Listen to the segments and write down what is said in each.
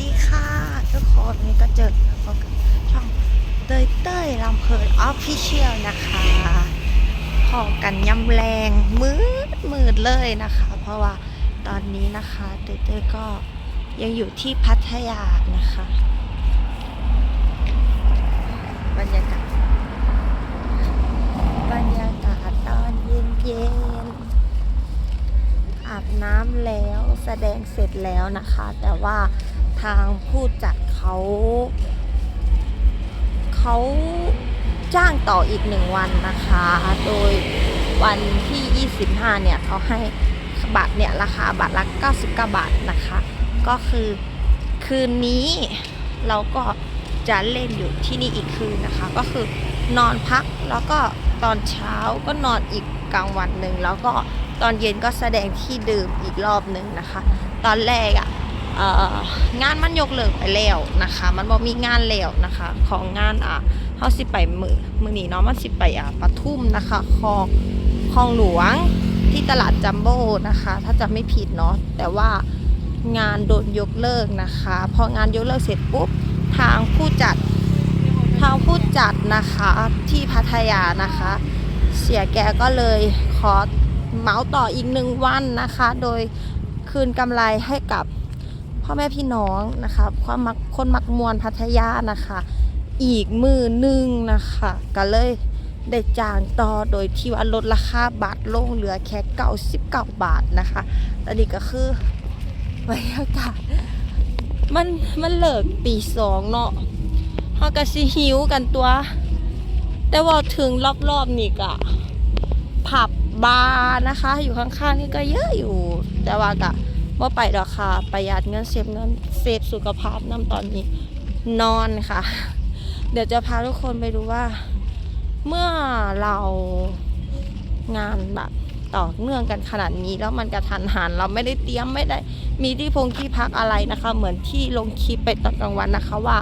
ดีค่ะทุกคนนี่ก็เจอพบกับช่องเตยเตยลำเพลินออฟฟิเชียลนะคะพอกันยำแรงมืดมืดเลยนะคะ เพราะว่าตอนนี้นะคะเตยเตยก็ยังอยู่ที่พัทยานะคะ บรรยากาศบรรยากาศตอนเย็นเย็นอาบน้ำแล้วแสดงเสร็จแล้วนะคะ แต่ว่า ทางผู้จัดเขาเขาจ้างต่ออีกหนึ่งวันนะคะ โดยวันที่ 25 เนี่ยเขาให้บัตรเนี่ยราคาบัตรละ99 บาทนะคะ ก็คือคืนนี้เราก็จะเล่นอยู่ที่นี่อีกคืนนะคะ ก็คือนอนพักแล้วก็ตอนเช้าก็นอนอีกกลางวันหนึ่งแล้วก็ตอนเย็นก็แสดงที่เดิมอีกรอบหนึ่งนะคะ ตอนแรกอะ่ะ งานมันยกเลิกไปแล้วนะคะ มันบอกมีงานแล้วนะคะ ของงานอะเขาสิไปมือมือนี้เนาะมันสิไปอะปทุมนะคะคลองคลองหลวงที่ตลาดจัมโบ้นะคะ ถ้าจะไม่ผิดเนาะแต่ว่างานโดนยกเลิกนะคะพองานยกเลิกเสร็จปุ๊บทางผู้จัดทางผู้จัดนะคะที่พัทยานะคะ เสียแกก็เลยขอเมาต่ออีกหนึ่งวันนะคะ โดยคืนกำไรให้กับ พ่อแม่พี่น้องนะคะความมักคนมักมวลพัทยานะคะ อีกมือหนึ่งนะคะก็เลยได้จ้างต่อโดยที่ว่าลดราคาบัตรลงเหลือแค่99บาทนะคะตอนนี้ก็คือบรรยากาศมันมันเลิกตีสองเนาะเฮาก็สิหิวกันตัว แต่ว่าถึงรอบๆนี่ก็ผับบาร์นะคะ อยู่ข้างๆนี่ก็เยอะอยู่ แต่ว่าก็ ว่าไปดอค่ะประหยัดเงินเซฟเงินเซฟสุขภาพน้ำตอนนี้นอนค่ะ เดี๋ยวจะพาทุกคนไปดูว่า เมื่อเรางานแบบต่อเนื่องกันขนาดนี้แล้วมันกระทันหันเราไม่ได้เตรียมไม่ได้ มีที่พงที่พักอะไรนะคะ เหมือนที่ลงคลิปไปตอนกลางวันนะคะว่า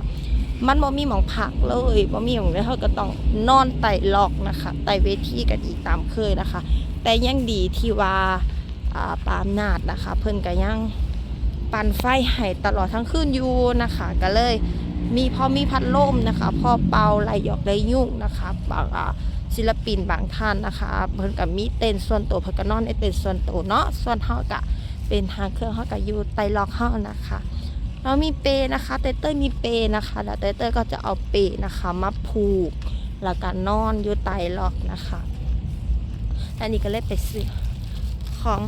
มันบ่มีหมองพักเลยบ่มีหมองเลยเขาก็ต้องนอนไต่ลอกนะคะไต่เวทีกันอีกตามเคยนะคะ แต่ยังดีที่ว่า ปามนาดนะคะ เพิ่นก็ยังปั่นไฟให้ตลอดทั้งคืนอยู่นะคะ ก็เลยมีพอมีพัดลมนะคะ พอเป่าไหลหยอกไหลยุ่งนะคะบางศิลปินบางท่านนะคะเพิ่นก็มีเต้นส่วนตัวเพิ่นก็นอนในเต้นส่วนตัวเนาะส่วนเฮาก็เป็นทางเครื่องเฮาก็อยู่ไต่ลอกเฮานะคะเรามีเปนะคะเต้เต้ยมีเปนะคะแล้วเต้เต้ยก็จะเอาเปนะคะมาผูกแล้วก็นอนอยู่ใต้ล็อกนะคะอันนี้ก็เลยไปซื้อ ของ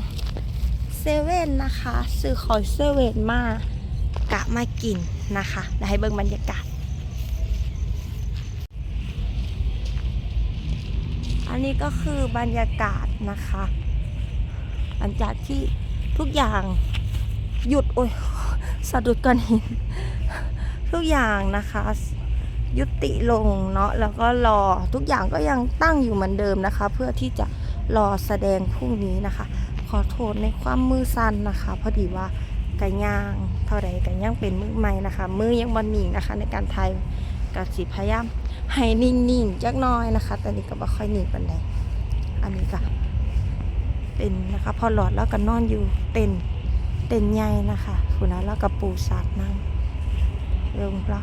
เซเว่นนะคะ ซื้อของเซเว่นมากะมากินนะคะแล้วให้เบิ่งบรรยากาศ อันนี้ก็คือบรรยากาศนะคะ หลังจากที่ทุกอย่างหยุด โอ้ยสะดุดก้อนหิน ทุกอย่างนะคะยุติลงเนาะแล้วก็รอทุกอย่างก็ยังตั้งอยู่เหมือนเดิมนะคะ เพื่อที่จะรอแสดงพรุ่งนี้นะคะ อโทษในความมือสั้นนะคะ พอดีว่าไกันย่างเท่าใดกันย่างเป็นมือใหม่นะคะ มือยังบอนนิ่งนะคะ ในการไทยกับสิพยายามให้นิ่งๆจักน้อยนะคะ แตอนนี้ก็บ่ค่อยนิ่งปานใดอันนี้ก็เป็นนะคะ พอหลอดแล้วก็นอนอยู่เต็นเต็นใหญ่นะคะคุณนะแล้วก็ปูสาดน้ำลงปลา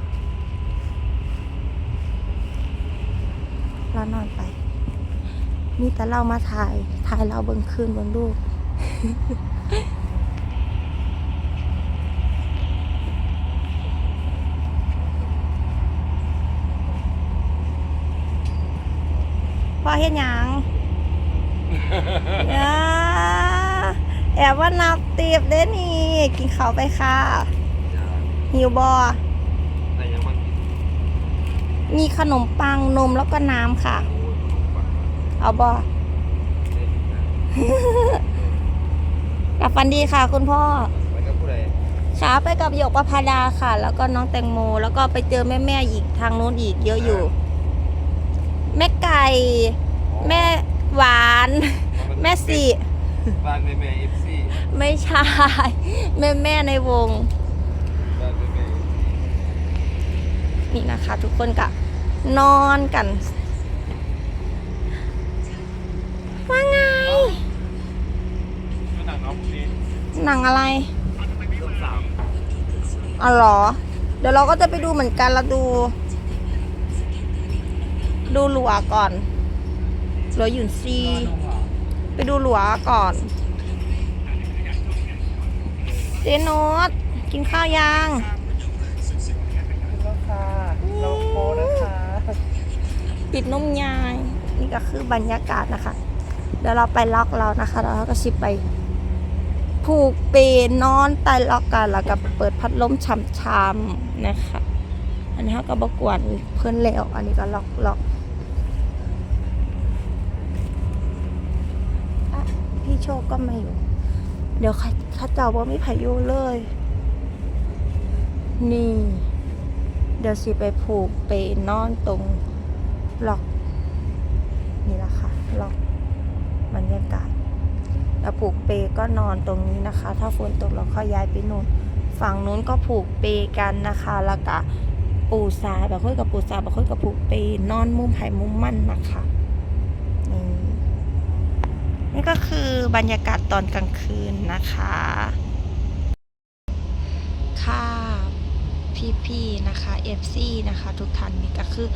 แล้วนอนไป มีแต่เรามาถ่าย ถ่ายเราเบิ่งคืนเบิ่งดูก พ่อเฮ็ดหยังอ่าแอบว่านับตีบเด้นี่ กินข้าวไปค่ะ หิวบอแต่ยังมันมีขนมปังนมแล้วก็น้ำค่ะ เอาบอ กลับฟันดีค่ะ คุณพ่อไปกับผู้ใดขาไปกับหยกประพาดาค่ะ แล้วก็น้องแตงโม แล้วก็ไปเจอแม่แม่ๆอีกทางนู้นอีกเยอะอยู่ แม่ไก่ แม่หวาน แม่สีบ้านแม่แม่เอฟซีไม่ใช่แม่แม่ๆในวงบ้านแม่แม่เอฟซีนี่นะคะ ทุกคนก็นอนกัน ว่าไง ก็ หนังน้องพวกนี้หนังอะไรต้นสามอ๋อเหรอ เดี๋ยวเราก็จะไปดูเหมือนกันเราดู ดูหลัวก่อนหลัวหยุนซี ไปดูหลัวก่อนเจโนตกินข้าวยังแล้วค่ะเราโพนะคะปิดนมยาย นี่ก็คือบรรยากาศนะคะ เดี๋ยวเราไปล็อกเรานะคะ แล้วเราก็ชิบไป ผูกเปนนอนใต้ล็อกกันแล้วก็เปิดพัดลมช่ำๆนะคะ อันนี้เขาก็บกวนเพื่อนแล้ว อันนี้ก็ล็อกล็อกอะพี่โชคก็ไม่อยู่ เดี๋ยวข้าข้าเจ้าว่ามีพายุเลย นี่ เดี๋ยวสิไปผูกเปนนอนตรงล็อก นี่แหละค่ะล็อกบรรยากาศ แล้วผูกเปก็นอนตรงนี้นะคะ ถ้าฝนตกเราก็ย้ายไปนู่นฝั่งนู้นก็ผูกเปกันนะคะ แล้วก็ปูทรายบางคนกับปูทรายบางคนกับผูกเปนอนมุมไผ่มุมมั่นนะคะนี่นี่ก็คือบรรยากาศตอนกลางคืนนะคะค่ะพี่ๆนะคะ FC นะคะ ทุกท่านนี่ก็คือ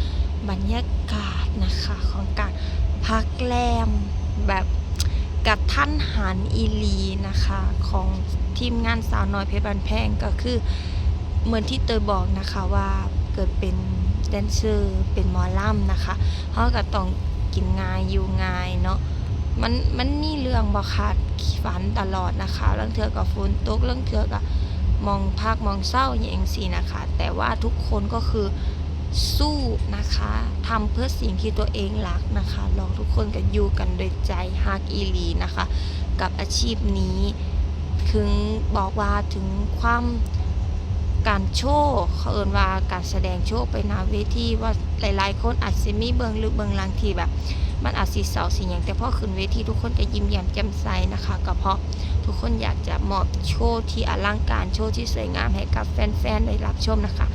บรรยากาศนะคะของการพักแรมแบบ กับท่านหารอีลีนะคะ ของทีมงานสาวน้อยเพชรบันแพงก็คือเหมือนที่เตยบอกนะคะว่าเกิดเป็นแดนเซอร์เป็นหมอล่ำนะคะเขาก็ต้องกินงายอยู่งายเนาะมันมันมีเรื่องบ่ขาดฝันตลอดนะคะเรื่องเทือกับฝนตกเรื่องเทือกับมองภาคมองเศร้าอย่างสีนะคะ แต่ว่าทุกคนก็คือ สู้นะคะทำเพื่อสิ่งที่ตัวเองรักนะคะ ลองทุกคนกันอยู่กันโดยใจฮากอีลีนะคะ กับอาชีพนี้ ถึงบอกว่าถึงความการโชว์เขาเอินว่าการแสดงโชว์ไปนาเวทีว่าหลายๆ คนอาจจะมีเบิงหรือเบิงลังที่แบบ มันอาจสีเสาสีอย่างแต่พอขึ้นเวทีทุกคนจะยิ้มแย้มแจ่มใสนะคะ ก็เพราะทุกคนอยากจะมอบโชว์ที่อลังการโชว์ที่สวยงามให้กับแฟนๆได้รับชมนะคะ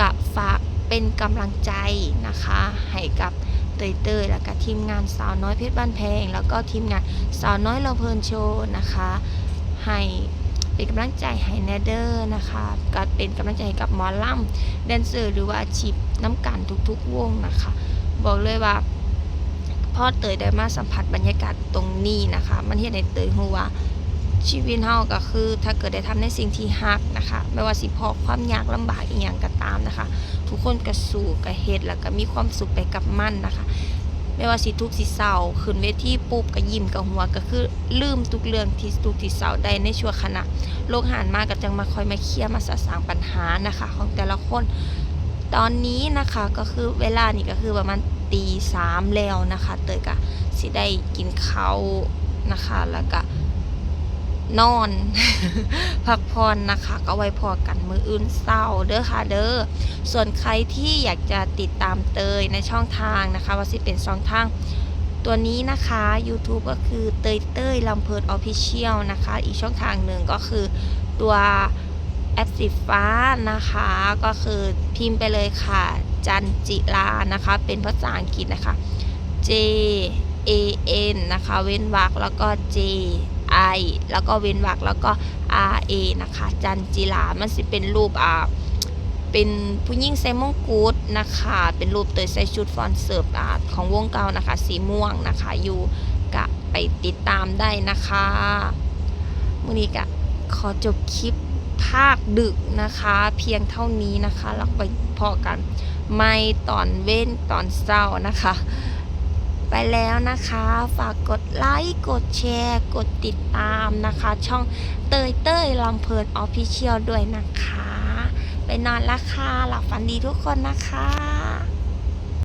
กับฝาก เป็นกำลังใจนะคะให้กับเตยเตยๆแล้วก็ทีมงานสาวน้อยเพชรบ้านแพง แล้วก็ทีมงานสาวน้อยเราเพลินโชว์นะคะให้เป็นกำลังใจให้แนเดอร์นะคะก็เป็นกำลังใจให้กับหมอลัมแดนเซอร์หรือว่าอาชีพน้ำกันทุกๆวงนะคะ บอกเลยว่าพ่อเตยได้มาสัมผัสบรรยากาศตรงนี้นะคะ มันเห็นในเตยหัวชีวิตเฮาก็คือ ถ้าเกิดได้ทำในสิ่งที่ฮักนะคะ ไม่ว่าสิพอความยากลำบากอีกอย่างก็ตามนะคะ ทุกคนก็สู้ก็เฮ็ดแล้วก็มีความสุขไปกับมันนะคะ ไม่ว่าสิทุกสิเศร้าขึ้นเวทีปุ๊บก็ยิ้มกับหัวก็คือลืมทุกเรื่องที่ทุกที่เศร้าได้ในชั่วขณะโลกหันมาก็จังมาคอยมาเคลียร์มาสะสางปัญหานะคะ ของแต่ละคนตอนนี้นะคะก็คือเวลานี่ก็คือประมาณตีสามแล้วนะคะ เตยก็สิได้กินข้าวนะคะแล้วก็ นอน พักผ่อนนะคะ ก็ไว้พอกันมืออื่นเศร้าเด้อค่ะเด้อส่วนใครที่อยากจะติดตามเตยในช่องทางนะคะว่าสิเป็นช่องทางตัวนี้นะคะ YouTube ก็คือเตยเตยลำเพลินออฟฟิเชียลนะคะ อีกช่องทางหนึ่งก็คือตัวแอปสีฟ้านะคะ ก็คือพิมพ์ไปเลยค่ะ จันจิลานะคะ เป็นภาษาอังกฤษนะคะ J A N นะคะ เว้นวรรคแล้วก็ J I แล้วก็เว้นวรรคแล้วก็ R A นะคะ จันจิลา มันสิเป็นรูปอ่าเป็นผู้หญิงใส่มงกุฎนะคะ เป็นรูปเตยใส่ชุดฟอนเสิร์ฟอาของวงเก่านะคะ สีม่วงนะคะ อยู่กะไปติดตามได้นะคะมื้อนี้กะขอจบคลิปภาคดึกนะคะ เพียงเท่านี้นะคะ แล้วไปพอกัน ไม่ตอนเว้นตอนเศร้านะคะ ไปแล้วนะคะ ฝากกดไลค์ กดแชร์ กดติดตามนะคะ ช่องเตยเตยลำเพลินออฟฟิเชียลด้วยนะคะ ไปนอนละค่ะ หลับฝันดีทุกคนนะคะ